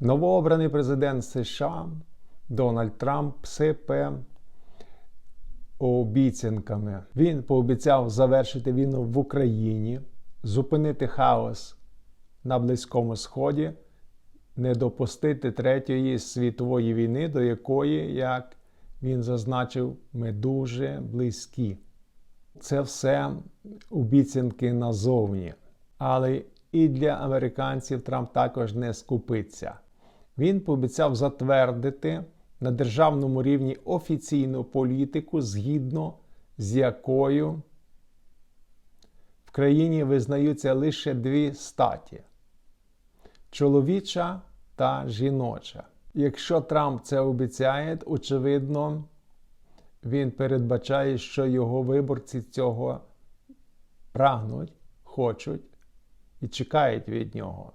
Новообраний президент США Дональд Трамп сипе обіцянками. Він пообіцяв завершити війну в Україні, зупинити хаос на Близькому Сході, не допустити Третьої світової війни, до якої, як він зазначив, ми дуже близькі. Це все обіцянки назовні. Але і для американців Трамп також не скупиться. Він пообіцяв затвердити на державному рівні офіційну політику, згідно з якою в країні визнаються лише дві статі чоловіча та жіноча. Якщо Трамп це обіцяє, очевидно, він передбачає, що його виборці цього прагнуть, хочуть і чекають від нього.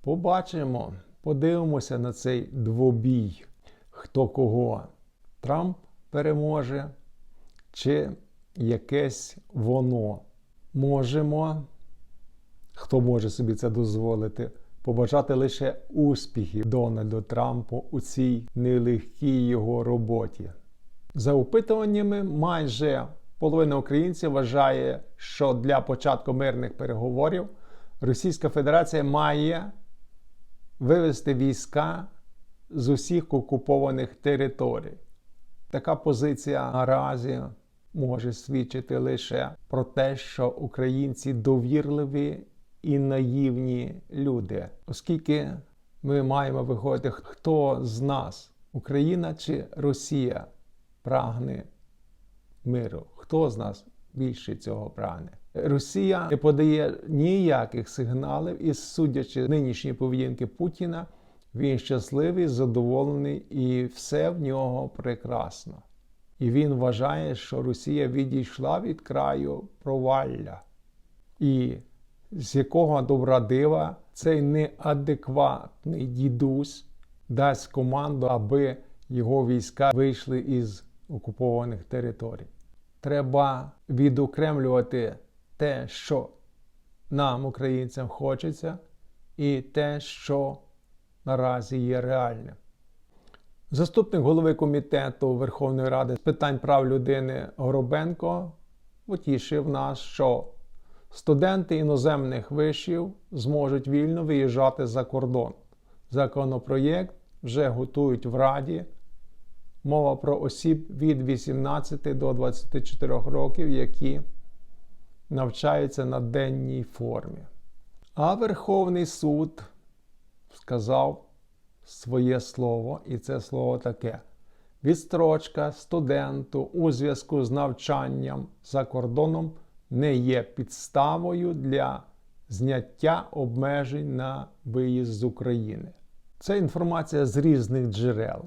Побачимо, подивимося на цей двобій, хто кого. Трамп переможе, чи якесь воно. Можемо, хто може собі це дозволити, побажати лише успіхів Дональду Трампу у цій нелегкій його роботі. За опитуваннями, майже половина українців вважає, що для початку мирних переговорів Російська Федерація має вивести війська з усіх окупованих територій. Така позиція наразі може свідчити лише про те, що українці довірливі і наївні люди, оскільки ми маємо виходити, хто з нас, Україна чи Росія, прагне миру. Хто з нас більше цього прагне? Росія не подає ніяких сигналів, і судячи нинішньої поведінки Путіна, він щасливий, задоволений і все в нього прекрасно. І він вважає, що Росія відійшла від краю провалля. І з якого добра дива цей неадекватний дідусь дасть команду, аби його війська вийшли із окупованих територій. Треба відокремлювати те, що нам, українцям, хочеться, і те, що наразі є реальним. Заступник голови комітету Верховної Ради з питань прав людини Горобенко утішив нас, що студенти іноземних вишів зможуть вільно виїжджати за кордон. Законопроєкт вже готують в Раді. Мова про осіб від 18 до 24 років, які навчаються на денній формі. А Верховний суд сказав своє слово, і це слово таке: відстрочка студенту у зв'язку з навчанням за кордоном не є підставою для зняття обмежень на виїзд з України. Це інформація з різних джерел.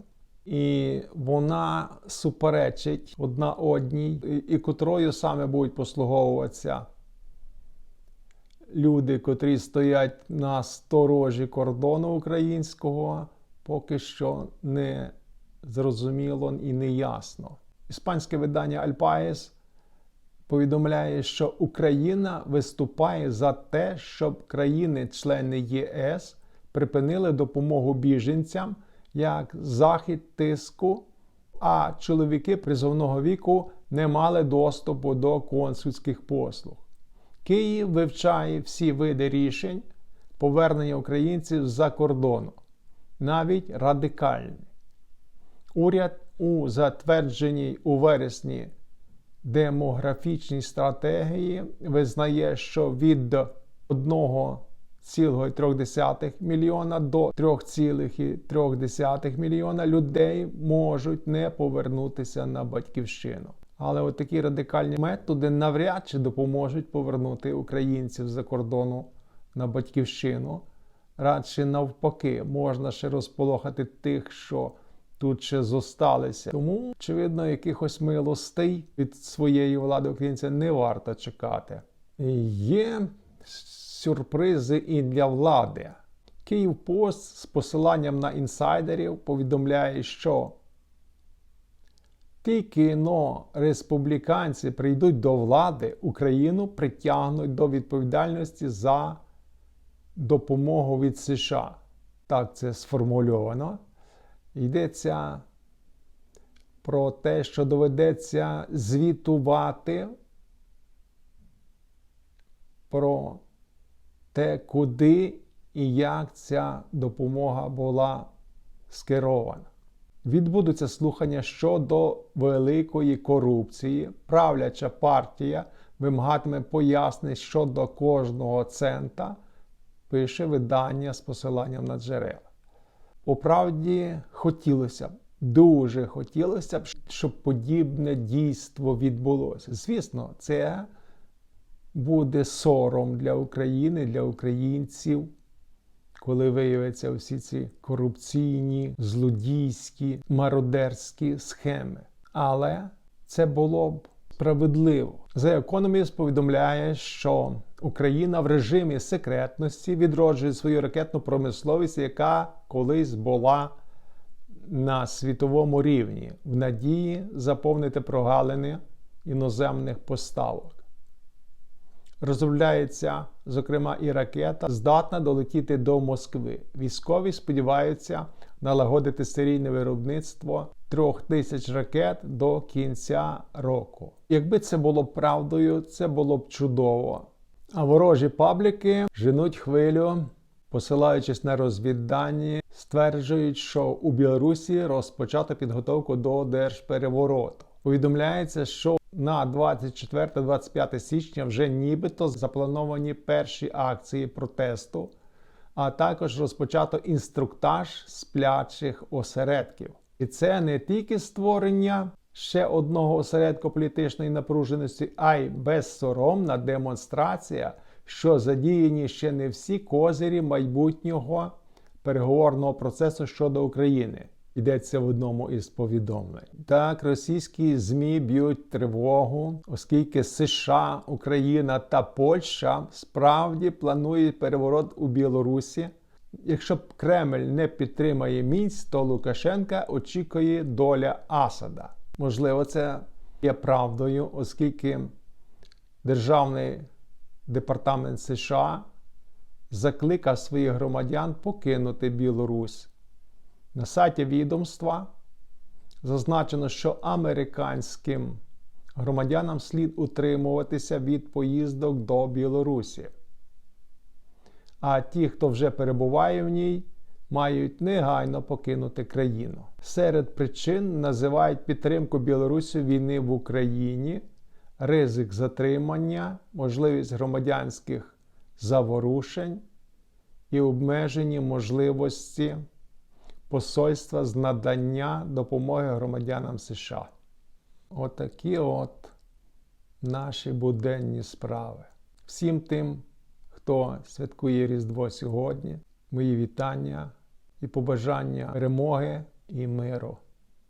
І вона суперечить одна одній, і котрою саме будуть послуговуватися люди, котрі стоять на сторожі кордону українського, поки що не зрозуміло і не ясно. Іспанське видання Альпаєс повідомляє, що Україна виступає за те, щоб країни-члени ЄС припинили допомогу біженцям як захід тиску, а чоловіки призовного віку не мали доступу до консульських послуг. Київ вивчає всі види рішень повернення українців з-за кордону, навіть радикальні. Уряд у затвердженій у вересні демографічній стратегії визнає, що від 1,3 мільйона до 3,3 мільйона людей можуть не повернутися на батьківщину. Але от такі радикальні методи навряд чи допоможуть повернути українців за кордону на батьківщину. Радше навпаки, можна ще розполохати тих, що тут ще зосталися. Тому, очевидно, якихось милостей від своєї влади українця не варто чекати. Є сюрпризи і для влади. Київпост з посиланням на інсайдерів повідомляє, що тільки но республіканці прийдуть до влади, Україну притягнуть до відповідальності за допомогу від США. так це сформульовано. Йдеться про те, що доведеться звітувати про те, куди і як ця допомога була скерована. Відбудуться слухання щодо великої корупції. Правляча партія вимагатиме пояснень щодо кожного цента, пише видання з посиланням на джерела. Управді хотілося б, дуже хотілося б, щоб подібне дійство відбулося. Звісно, це буде сором для України, для українців, коли виявляться всі ці корупційні, злодійські, мародерські схеми. Але це було б справедливо. The Economist повідомляє, що Україна в режимі секретності відроджує свою ракетну промисловість, яка колись була на світовому рівні, в надії заповнити прогалини іноземних поставок. Розробляється, зокрема, і ракета, здатна долетіти до Москви. Військові сподіваються налагодити серійне виробництво трьох тисяч ракет до кінця року. Якби це було правдою, це було б чудово. А ворожі пабліки женуть хвилю, посилаючись на розвіддані, стверджують, що у Білорусі розпочато підготовку до держперевороту. Повідомляється, що на 24-25 січня вже нібито заплановані перші акції протесту, а також розпочато інструктаж сплячих осередків. І це не тільки створення ще одного осередку політичної напруженості, а й безсоромна демонстрація, що задіяні ще не всі козирі майбутнього переговорного процесу щодо України. Йдеться в одному із повідомлень. Так, російські ЗМІ б'ють тривогу, оскільки США, Україна та Польща справді планують переворот у Білорусі. Якщо Кремль не підтримає Мінськ, то Лукашенка очікує доля Асада. Можливо, це є правдою, оскільки Державний департамент США закликав своїх громадян покинути Білорусь. На сайті відомства зазначено, що американським громадянам слід утримуватися від поїздок до Білорусі. А ті, хто вже перебуває в ній, мають негайно покинути країну. Серед причин називають підтримку Білорусі війни в Україні, ризик затримання, можливість громадянських заворушень і обмежені можливості посольства з надання допомоги громадянам США. Отакі от наші буденні справи. Всім тим, хто святкує Різдво сьогодні, мої вітання і побажання перемоги і миру.